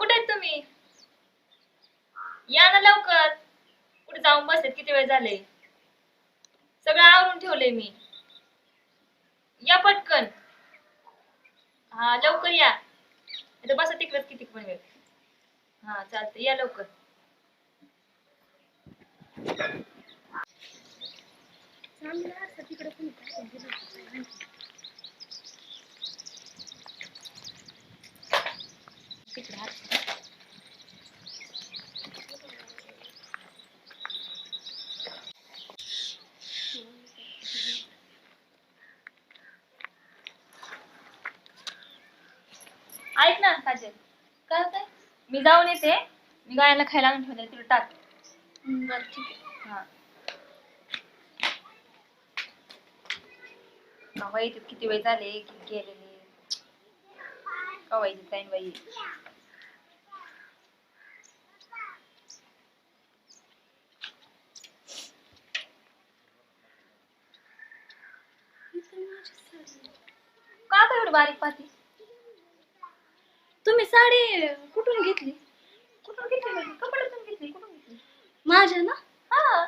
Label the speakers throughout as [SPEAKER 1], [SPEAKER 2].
[SPEAKER 1] कुठे आहेत तुम्ही? या ना लवकर. कुठे जाऊन बसलेत? किती वेळ झाले? सगळं आवरून ठेवलंय मी. या पटकन. हा लवकर या. इथं बसा तिकडे किती पण वेळ. हा चालतंय. या लवकर. ऐक ना काजल
[SPEAKER 2] काय होतंय?
[SPEAKER 1] मी जाऊन येते. मी गायला खायला आणून ठेवले तिला टाक.
[SPEAKER 2] बरं ठीक आहे.
[SPEAKER 1] हा. बाबा इथे किती वेळ झाले किती गेलेले? कवायचे जाईन बाई. का एवढी बारीक पाती
[SPEAKER 2] साडी कुठून घेतली?
[SPEAKER 1] कुठून घेतली म्हणजे? कपड्यातून घेतली कुठून घेतली?
[SPEAKER 2] माझ्या ना?
[SPEAKER 1] हा.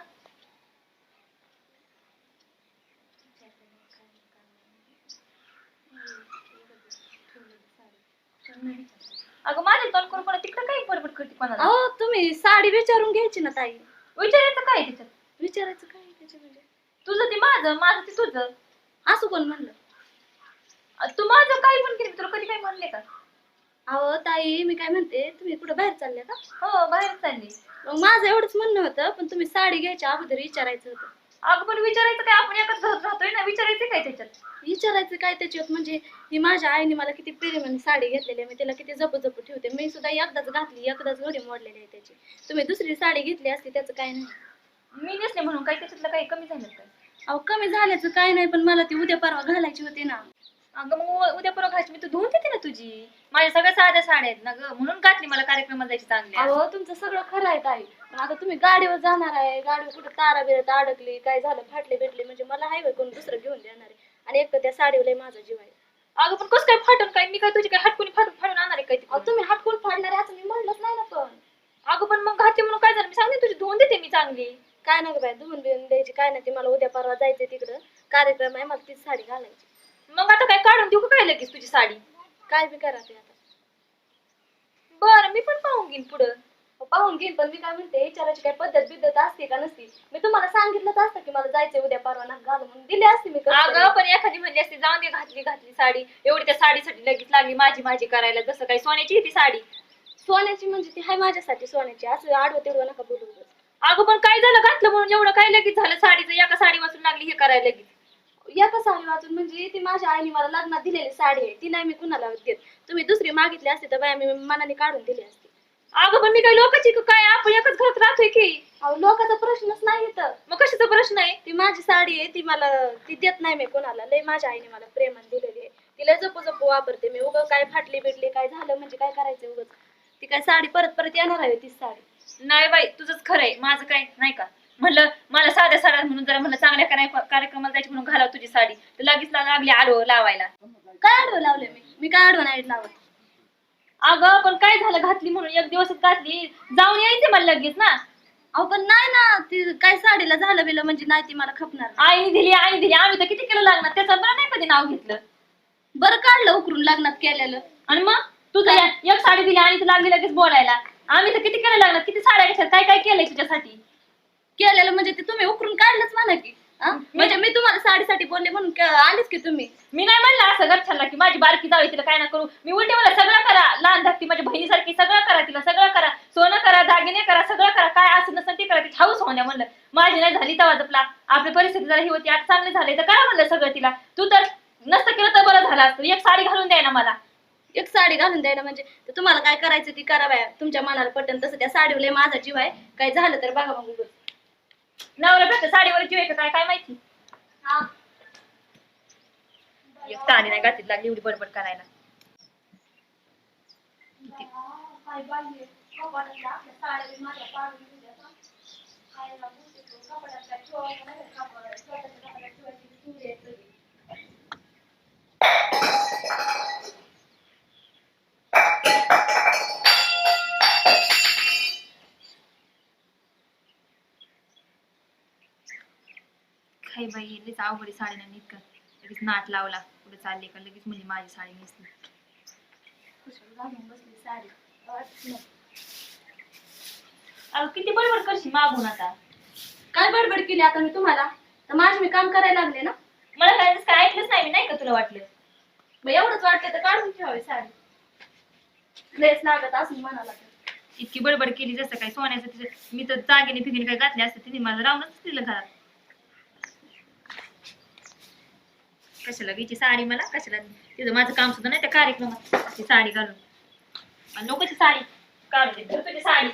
[SPEAKER 1] अगं माझे तोंड करून पण तिकडे काही बडबड करते कोणाला?
[SPEAKER 2] अहो तुम्ही साडी विचारून घ्यायची ना ताई.
[SPEAKER 1] विचारायचं काय त्याच्यात
[SPEAKER 2] विचारायचं काय त्याच्यामध्ये?
[SPEAKER 1] तुझं ते माझं माझं ते तुझं.
[SPEAKER 2] असं कोण म्हणलं?
[SPEAKER 1] अ, तू माझं काही पण केलं तुला कधी काही म्हणले का?
[SPEAKER 2] अहो ताई मी काय म्हणते तुम्ही कुठं बाहेर चालल्या का?
[SPEAKER 1] हो बाहेर चालली.
[SPEAKER 2] मग माझं एवढंच म्हणणं होतं पण तुम्ही साडी घ्यायच्या अगोदर विचारायचं होतं.
[SPEAKER 1] अगं पण विचारायचं काय? आपण एकच घरात राहतोय ना विचारायचं काय त्याच्यात?
[SPEAKER 2] विचारायचं काय त्याच्यात? म्हणजे ही माझ्या आईने मला किती प्रेमाने साडी घेतलेली आहे मी तिला किती जपू जपू ठेवते. मी सुद्धा एकदाच घातली एकदाच घडी मोडलेली आहे त्याची. तुम्ही दुसरी साडी घेतली असती त्याचं काय नाही.
[SPEAKER 1] मी नसले म्हणून काही त्याच्यातलं काही कमी झालं काय
[SPEAKER 2] अहो कमी झाल्याचं काय नाही पण मला ती उद्या परवा घालायची होती ना.
[SPEAKER 1] अगं मग उद्या परवा घालची मी तू धुवून देते ना तुझी. माझ्या सगळ्या साध्या साड्या आहेत ना ग. म्हणून घातली मला कार्यक्रमाला जायची चांगली
[SPEAKER 2] अहो तुमचं सगळं खरं आहे ताई. पण आता तुम्ही गाडीवर जाणार आहे. गाडीवर कुठं तारा बिरत अडकली काय झालं फाटले भेटले म्हणजे मला हायवे कोण दुसरं घेऊन देणार आहे. आणि एक तर त्या साडीवर लय माझा जीव आहे.
[SPEAKER 1] अगं पण कसं काय फाटून काय? मी काय तुझी काय हटकून फाटून फाडून आणणार आहे काय
[SPEAKER 2] अहो
[SPEAKER 1] तिकडून?
[SPEAKER 2] तुम्ही हटकून फाडणार आहे असं मी म्हणलंच नाही ना पण.
[SPEAKER 1] अगं पण मग घातली म्हणून काय झालं? मी सांगते तुझी धुवून देते मी चांगली.
[SPEAKER 2] काय नाही बाय धुवून बिवून द्यायची काय नाही. ते मला उद्या परवा जायचंय तिकडं. कार्यक्रम आहे मला तीच साडी घालायची.
[SPEAKER 1] मग आता काय काढून देऊ का काय लगेच तुझी साडी?
[SPEAKER 2] काय बी करा ते आता.
[SPEAKER 1] बरं मी पण पाहून घेईन पुढं.
[SPEAKER 2] पाहून घेईन पण मी काय म्हणते विचारायची काय पद्धत बिद्धत असते का नसती? मी तुम्हाला सांगितलंच असतं की मला जायचंय उद्या परवा ना घालून म्हणून दिली असती मी
[SPEAKER 1] अगं. पण एखादी म्हणली असती जाऊन दे घातली घातली साडी. एवढी त्या साडीसाठी लगेच लागली माझी माझी करायला जसं काही सोन्याची आहे ती साडी.
[SPEAKER 2] सोन्याची म्हणजे ती हाय माझ्यासाठी सोन्याची असं आडवं तेवढं नका बोलू. उगाच.
[SPEAKER 1] अगं पण काय झालं घातलं म्हणून? एवढं काय लगेच झालं? साडीचं एका साडी वाचून लागली हे करायला लगेच.
[SPEAKER 2] एका साडी वाचून? म्हणजे ती माझ्या आईने मला लग्नात दिलेली साडी आहे. ती नाही मी कुणाला देत. तुम्ही दुसरी मागितली असते तर बाया मी मनाने काढून दिली असती.
[SPEAKER 1] अगं पण मी काय लोकांची का काय? आपण एकच घरात राहतोय की?
[SPEAKER 2] अहो लोकांचा प्रश्नच नाही इथं.
[SPEAKER 1] मग कशाचा प्रश्न आहे?
[SPEAKER 2] ती माझी साडी आहे ती मला ती देत नाही मी कोणाला. लय माझ्या आईने मला प्रेमान दिलेली आहे. तिला जपू जपू वापरते मी. उगं काय फाटली बिटली काय झालं म्हणजे काय करायचं उगच? ती काय साडी परत परत येणार आहे तीच साडी.
[SPEAKER 1] नाही बाई तुझंच खरंय माझं काय नाही का? म्हणलं मला साध्या साड्या म्हणून जरा म्हणलं चांगल्या कराय- कार्यक्रमाला जायची म्हणून घालाव तुझी साडी. तर लगेच लागली आलो लावायला.
[SPEAKER 2] काय आडवं लावले मी? मी काय आडवं नाही लावत?
[SPEAKER 1] अगं पण काय झालं घातली म्हणून? एक दिवसच घातली. जाऊन यायचं मला लगेच ना.
[SPEAKER 2] अहो पण नाही ना ती काय साडीला झालं बिलं म्हणजे नाही ती मला खपणार.
[SPEAKER 1] आईने दिली आई दिली. आम्ही तर किती किलो लागणार? त्याचं बरं नाही कधी नाव घेतलं.
[SPEAKER 2] बरं काढलं उकरून लग्नात केलेलं.
[SPEAKER 1] आणि मग? तू तर एक साडी दिली आणि तू लागली लगेच बोलायला. आम्ही तर किती केलं लागणार? किती साड्या घेतल्या? काय काय केलंय तुझ्यासाठी?
[SPEAKER 2] केलेलं म्हणजे ते तुम्ही उकरून काढलंच म्हणा की हा? म्हणजे मी तुम्हाला साडीसाठी बोलले म्हणून क- आलीच की तुम्ही.
[SPEAKER 1] मी नाही म्हणलं असं घरच्यांना की माझी बारकी जावी तिला काय ना करू. मी उलटे मला सगळं करा लहान धाकटी माझ्या बहिणीसारखी सगळं करा तिला सगळं करा. सोनं करा दागिने करा सगळं करा. काय असं नसेल ते करा ती हाऊस होण्या म्हणलं. माझी नाही झाली तेव्हा जपला. आपली परिस्थिती जरा ही होती आता चांगली झाली. तर करा म्हणलं सगळं तिला. तू तर नसतं केलं तर बरं झालं असतं. एक साडी घालून द्याय ना मला.
[SPEAKER 2] एक साडी घालून द्यायला म्हणजे? तर तुम्हाला काय करायचं ती करा बाया. तुमच्या मनाला पटन तसं त्या साडीवर लय माझा जीव आहे. काय झालं तर बघा मग उगाच.
[SPEAKER 1] नवरा फक्त साडीवर जीव आहे का काय काय माहिती एक साडी नाही घातली लागली एवढी बडबड करायला किती हाय बाई लगेच अवघडी साडी नाही कर लगेच नाट लावला पुढे चालले का लगेच म्हणजे माझी साडी नेसली.
[SPEAKER 2] कुशाल घालून बसली साडी. वाटत नाही.
[SPEAKER 1] अगं किती बरोबर करशील मागून आता.
[SPEAKER 2] काय बडबड केली आता मी तुम्हाला? तर माझे मी काम करायला लागले ना?
[SPEAKER 1] मला काय काय ऐकलंच नाही मी नाही का तुला वाटलं?
[SPEAKER 2] मग एवढंच वाटतं तर काढून ठेवावी साडी. लेस लागत असून म्हणाला तर.
[SPEAKER 1] इतकी बडबड केली जसं काय सोन्याचं तिचं मी तर जागेने फिगेने काय घातले असते तिने मला राहूनच दिलं घरात. कशाला घ्यायची साडी मला? कशाला? तिथं माझं काम सुद्धा नाही त्या कार्यक्रमात. ती साडी घालून. आणि नको साडी काढून दे साडी.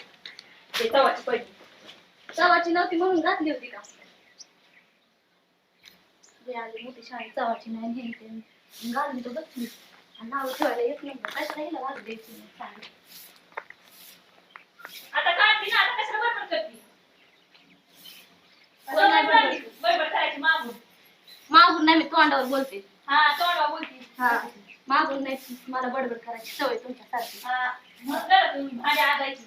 [SPEAKER 1] ते तवाची पडली
[SPEAKER 2] तवाची नव्हती म्हणून घातली होती का? आली मोठी शाळी चवाची नाही घालून बसली. आणि नाव ठेवायला येत नाही. कशाला हिला घालू द्यायची? साडी
[SPEAKER 1] आता काढली ना. आता कशाला बडबड करते
[SPEAKER 2] कोण नाही बडबड?
[SPEAKER 1] बडबड करायची मागून
[SPEAKER 2] मागून नाही मी तोंडावर बोलते.
[SPEAKER 1] हा बोलती.
[SPEAKER 2] हा. मागून नाही मला बडबड करायची. सवय तुमच्यासारखी.
[SPEAKER 1] हा मग करा तुम्ही भांडे आगायची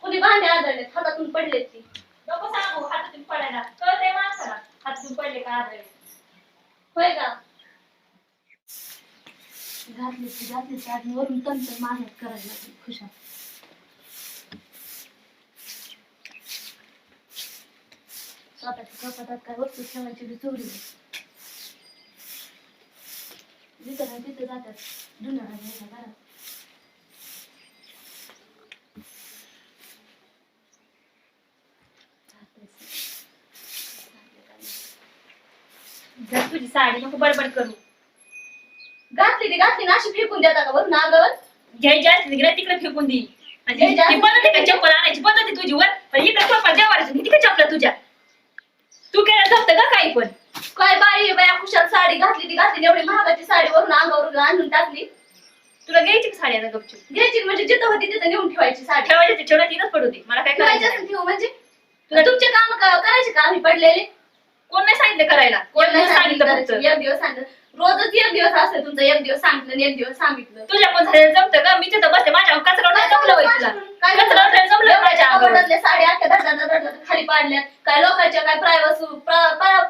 [SPEAKER 2] कुणी भांडे आदळलेत हातातून पडलेत ती.
[SPEAKER 1] नको सांगू हातातून पडायला. कळते माणसाला हातातून पडले का आदळे
[SPEAKER 2] होय का? घातली ती घातली ती. आणि वरून तंत्र मागत करायला लागली. खुशाल. स्वतःच्या कपाटात काय वस्तू ठेवायची बी चोरी जिथं नाही तिथं जातात. धुणं घालायला घरात?
[SPEAKER 1] जर तुझी साडी नको बडबड करू.
[SPEAKER 2] घातली ती घातली ना अशी फेकून देता का वरून अंगावर
[SPEAKER 1] घ्यायची असली तिकडे तिकडे फेकून देईल आणि
[SPEAKER 2] घ्यायची
[SPEAKER 1] ती
[SPEAKER 2] असली
[SPEAKER 1] पद्धत आहे का? चप्पल आणायची पद्धत आहे तुझी वर पण इकडे चप्पल देवाराची किती का चपला तुझ्या. तू केलं जमतं का काही पण?
[SPEAKER 2] काय बाई खुशाल साडी घातली ती घातली एवढी महागाची साडी वरून अंगावर आणून टाकली.
[SPEAKER 1] तुला घ्यायची का साडी आता गपचूप.
[SPEAKER 2] घ्यायची म्हणजे जिथं होती तिथं नेऊन ठेवायची साडी.
[SPEAKER 1] ठेवायची ठेवण्यात तिथंच पडू दे. मला काय
[SPEAKER 2] ठेवायची
[SPEAKER 1] करायचं
[SPEAKER 2] असेल ठेवू म्हणजे?
[SPEAKER 1] तुला-
[SPEAKER 2] तुमचे काम करायचे का? आम्ही पडलेले.
[SPEAKER 1] कोण नाही सांगितलं करायला? कोण नाही सांगितलं फक्त.
[SPEAKER 2] एक दिवस सांगितलं. रोजच एक दिवस असेल तुमचं. एक दिवस सांगितलं आणि एक दिवस सांगितलं.
[SPEAKER 1] तुझ्या पण झालेलं जमतं का मी तिथं बसते. माझ्या कचरा जमलं होय तुला.
[SPEAKER 2] काय
[SPEAKER 1] कचरा जमलं होय माझ्या अंगावर.
[SPEAKER 2] साड्या अख्ख्या खाली पाडल्यात काय लोकांच्या काय प्रायव्हेट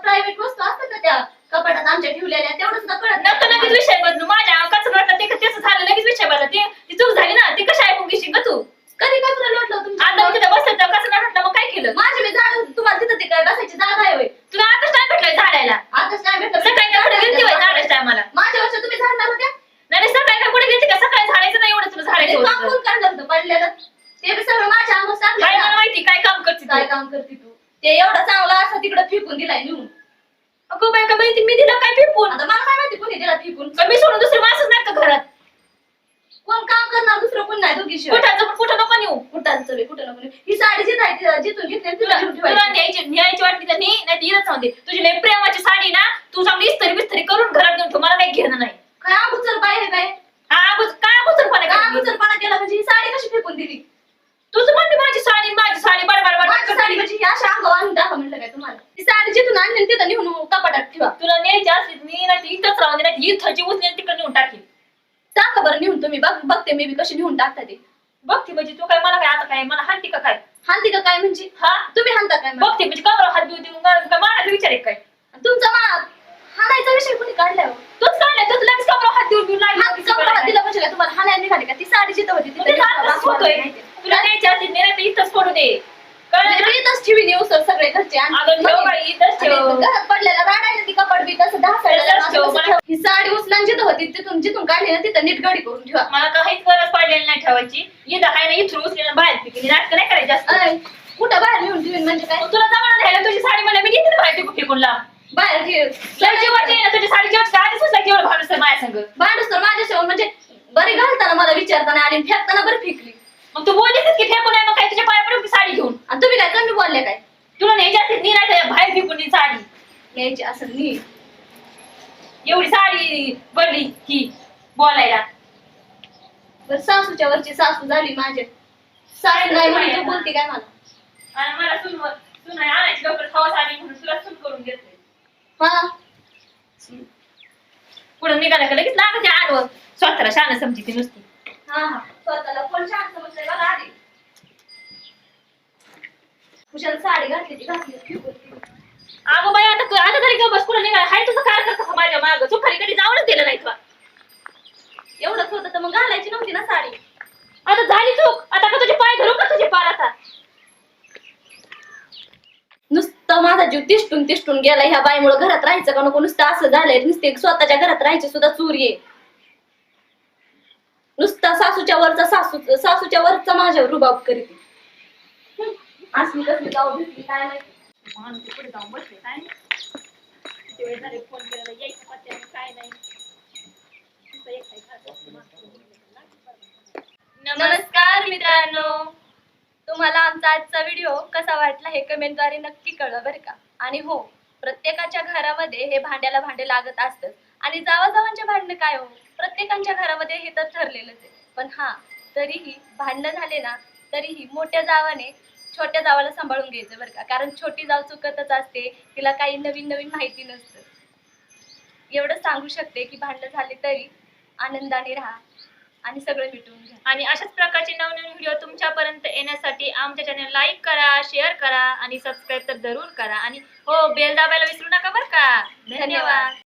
[SPEAKER 2] प्रायव्हेट वस्तू असतात ना त्या कपाटात आमच्या ठेवलेल्या तेवढं सुद्धा कळत नाही
[SPEAKER 1] नको लगेच विषय बदलू माझ्या कचरा वाटलं ते त्याचं झालं लगेच विषय बदला ते ती चूक झाली ना ती कशा ऐकून घेशील का तू
[SPEAKER 2] कधी कचरा लोटलं
[SPEAKER 1] आता
[SPEAKER 2] तुमच्या
[SPEAKER 1] तिथं बसलं तर कचरा वाटलं मग काय केलं
[SPEAKER 2] माझी मी झाड होती तुम्हाला तिथं ते काय बसायची जागा आहे होय
[SPEAKER 1] तुला आताच काय भेटलंय झाडायला
[SPEAKER 2] आताच नाही भेटलं
[SPEAKER 1] सकाळी का कुठे गेलती बाई झाडाच्या टायमाला
[SPEAKER 2] माझ्या वर्ष तुम्ही झाडणार होत्या
[SPEAKER 1] नाही नाही, सकाळी का कुठे गेलती का सकाळी झाडायचं नाही एवढं तुला
[SPEAKER 2] ते
[SPEAKER 1] झाडायचं
[SPEAKER 2] काम
[SPEAKER 1] होतं
[SPEAKER 2] कोण करणार होतं पडलेलं ते बी सगळं माझ्या अंगावर
[SPEAKER 1] काय मला
[SPEAKER 2] टाकलं
[SPEAKER 1] माहिती काय काम करते
[SPEAKER 2] काय
[SPEAKER 1] तू?
[SPEAKER 2] काम करते तू ते एवढं चांगलं असं तिकडं फेकून दिलाय नेऊन
[SPEAKER 1] अगं बाई का माहिती मी दिला काय पिपून
[SPEAKER 2] आता मला काय माहिती कोणी दिला फेकून
[SPEAKER 1] का मी सोडून दुसरी माणसंच नाही का घरात
[SPEAKER 2] कोण काम कोण नाही दोघी शिवाय.
[SPEAKER 1] कुठाचं पण कुठं नको नेऊ?
[SPEAKER 2] कुठांचं बी कुठं नको ही साडी आहे तिथं- जिथून घेतली
[SPEAKER 1] तुला
[SPEAKER 2] तिथं घेऊन
[SPEAKER 1] तुला
[SPEAKER 2] ठेवायची
[SPEAKER 1] न्यायची न्यायची वाटली तर नाही ती इथंच सांगते तुझी लय प्रेमाची साडी ना तू चांगली इस्त्री बिस्त्री करून घरात घेऊन ठेव मला काही घेणं नाही.
[SPEAKER 2] काय अगोदर पाहिजे काय
[SPEAKER 1] हा काय अगोदरपणा
[SPEAKER 2] केला? म्हणजे ही साडी कशी फेकून दिली?
[SPEAKER 1] तुझं म्हणते माझी साडी माझी साडी बडबड
[SPEAKER 2] माझी
[SPEAKER 1] बडबड
[SPEAKER 2] साडी म्हणजे ही अशा अंगावर आणून टाका म्हणलं काय तुम्हाला? ही साडी जिथून आणली ना तिथं नेऊन कपाटात ठेवा.
[SPEAKER 1] तुला न्यायची असली तर नी नाही ती इथंच राहून दे नाही ती इथंची उचली आणि तिकडे नेऊन टाकेल.
[SPEAKER 2] टाका बरं नेऊन तुम्ही. बघ बघते मी बी कशी नेऊन टाकता ते.
[SPEAKER 1] बघते म्हणजे तू काय मला काय आता काय मला हानती का काय?
[SPEAKER 2] हानती का काय म्हणजे?
[SPEAKER 1] हा?
[SPEAKER 2] तुम्ही हानता काय मला?
[SPEAKER 1] बघते म्हणजे कमरा हात देऊ देऊन काय मानाचा विचार आहे काय?
[SPEAKER 2] तुमचा मा हाणायचा विषय कोणी काढलाय हो?
[SPEAKER 1] तूच काढलाय तूच लगेच कमरा हात देऊन देऊन लागली
[SPEAKER 2] हात
[SPEAKER 1] होती.
[SPEAKER 2] हात दिला म्हणजे काय? तुम्हाला हाणायला निघाली का? ती साडी जिथं होती तिथं
[SPEAKER 1] म्हणजे हातच. होतोय तुला न्यायची असली नाही तर इथंच पडू दे. कळलं
[SPEAKER 2] म्हणजे
[SPEAKER 1] ना?
[SPEAKER 2] मी इथंच ठेवी नेऊ सर सगळे घरचे. आणि-
[SPEAKER 1] अगं ठेव बाई, इथंच ठेव.
[SPEAKER 2] आणि घरात पडलेला राडायला ती कपाट बी तसं दहा
[SPEAKER 1] इथंच ठेव, मला-
[SPEAKER 2] जिथं होती तिथून जिथून काढली ना तिथं नीट गाडी करून ठेवा.
[SPEAKER 1] मला काहीच गरज पडलेली नाही ठेवायची. इथं आहे ना इथून बाहेर फेकली. नाटक नाही करायची जास्त.
[SPEAKER 2] अय, कुठं बाहेर नेऊन ठेवीन म्हणजे काय?
[SPEAKER 1] मग तुला जमाना द्यायला तुझी साडी मला मी घेते ना बाहेर फेकून लाव
[SPEAKER 2] बाहेर ठेव.
[SPEAKER 1] लय जीवाची आहे ना तुझी साडी भांडूस आहे माझ्या संग.
[SPEAKER 2] तर माझ्या म्हणजे बरी घालताना मला विचारताना आणि फेकताना बरं फेकली.
[SPEAKER 1] मग तू बोललीस की फेकून आहे मग काय तुझ्या पाया पडून ती साडी घेऊन?
[SPEAKER 2] आणि तुम्ही काय कमी बोलले काय?
[SPEAKER 1] तुला न्यायची असली नी नाही तर बाहेर फेकून ती साडी.
[SPEAKER 2] यायची असं नी.
[SPEAKER 1] एवढी साडी पडली की बोलायला.
[SPEAKER 2] बरं सासूच्या वरची सासू झाली माझे. साडी नाही म्हणून तू बोलते काय मला?
[SPEAKER 1] आणि मला सून सून आहे आणायची लवकर खावा साडी म्हणून तुला सून करून घेतले.
[SPEAKER 2] हा?
[SPEAKER 1] पुढे निघाला का लगेच लागते आडवं. स्वतःला शान समजी ती नुसती.
[SPEAKER 2] हा हा. स्वतःला कोण शांत समजलंय बघा आधी. कुशाला साडी घातली ती घातली फेकून.
[SPEAKER 1] अगं बाई आता आता तरी बस कुठं निघाला? हाय तुझं काय कसं माझ्या माग सुखारी कधी जाऊनच दिलं नाही तुला.
[SPEAKER 2] एवढंच होतं तर मग घालायची नव्हती ना साडी.
[SPEAKER 1] आता झाली चूक. आता का तुझे पाय धरू का तुझे पार आता?
[SPEAKER 2] नुसतं माझा जीव तिष्टून तिष्टून गेला. ह्या बाईमुळे घरात राहायचं का नको? नुसतं असं झालंय. नुसते स्वतःच्या घरात राहायची सुद्धा चूर ये. नुसता सासूच्या वरचा सासू सासूच्या वरचा माझ्यावर रुबाब करीत. असली कसली जाऊ भेटली काय नाही
[SPEAKER 1] म्हणून ते पुढे जाऊन बसले काय किती वेळ झाले फोन यायचं काय नाही.
[SPEAKER 2] नमस्कार मित्रांनो. तुम्हाला आमचा आजचा व्हिडिओ कसा वाटला हे कमेंटद्वारे नक्की कळवा बरं का. आणि हो प्रत्येकाच्या घरामध्ये हे भांड्याला भांडे लागत असतं आणि जावाजावांचे भांडणं काय हो? प्रत्येकांच्या घरामध्ये हे तर ठरलेलंच आहे. पण हा तरीही भांडणं झाले ना तरीही मोठ्या जावाने छोट्या जावाला सांभाळून घ्यायचं बरं का. कारण छोटी जाव चुकतच असते तिला काही नवीन नवीन माहिती नसतं. एवढं सांगू शकते की भांडणं झाले तरी आनंदाने राहा आणि सगळं मिटवून घ्या.
[SPEAKER 1] आणि अशाच प्रकारचे नवनवीन व्हिडिओ तुमच्यापर्यंत येण्यासाठी आमच्या चॅनल लाईक करा शेअर करा आणि सबस्क्राईब तर जरूर करा. आणि हो बेल दाबायला विसरू नका बरं का. धन्यवाद.